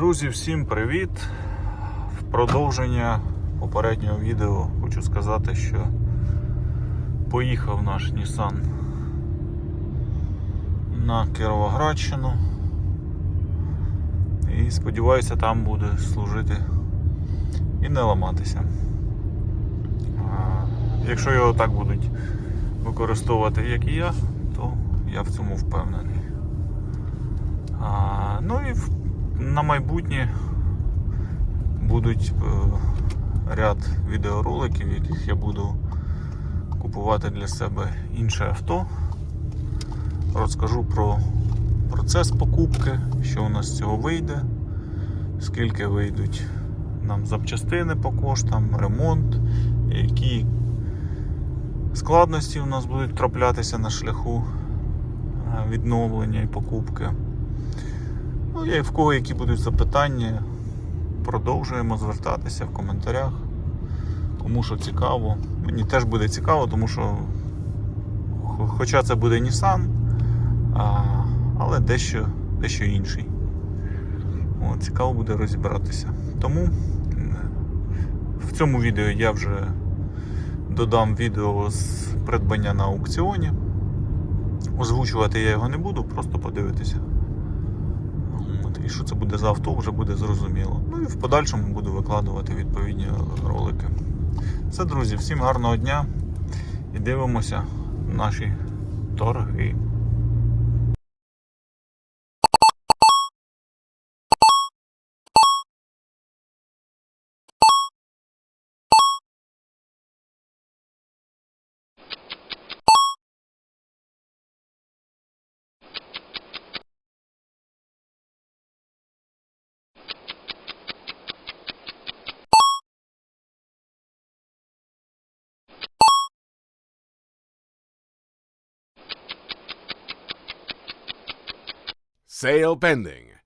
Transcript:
Друзі, всім привіт! В продовження попереднього відео хочу сказати, що поїхав наш Nissan на Кіровоградщину і сподіваюся, там буде служити і не ламатися. Якщо його так будуть використовувати, як і я, то я в цьому впевнений. А, ну і в- на майбутнє будуть е, ряд відеороликів, в яких я буду купувати для себе інше авто. Розкажу про процес покупки, що у нас з цього вийде, скільки вийдуть нам запчастини по коштам, ремонт, які складності у нас будуть траплятися на шляху е, відновлення і покупки. Ну, і в кого які будуть запитання, продовжуємо звертатися в коментарях. Кому що цікаво. Мені теж буде цікаво, тому що хоча це буде Nissan, а, але дещо, дещо інший. От, цікаво буде розібратися. Тому в цьому відео я вже додам відео з придбання на аукціоні. Озвучувати я його не буду, просто подивитися. Що це буде за авто, вже буде зрозуміло. Ну і в подальшому буду викладувати відповідні ролики. Все, друзі, всім гарного дня і дивимося наші торги. Sale pending.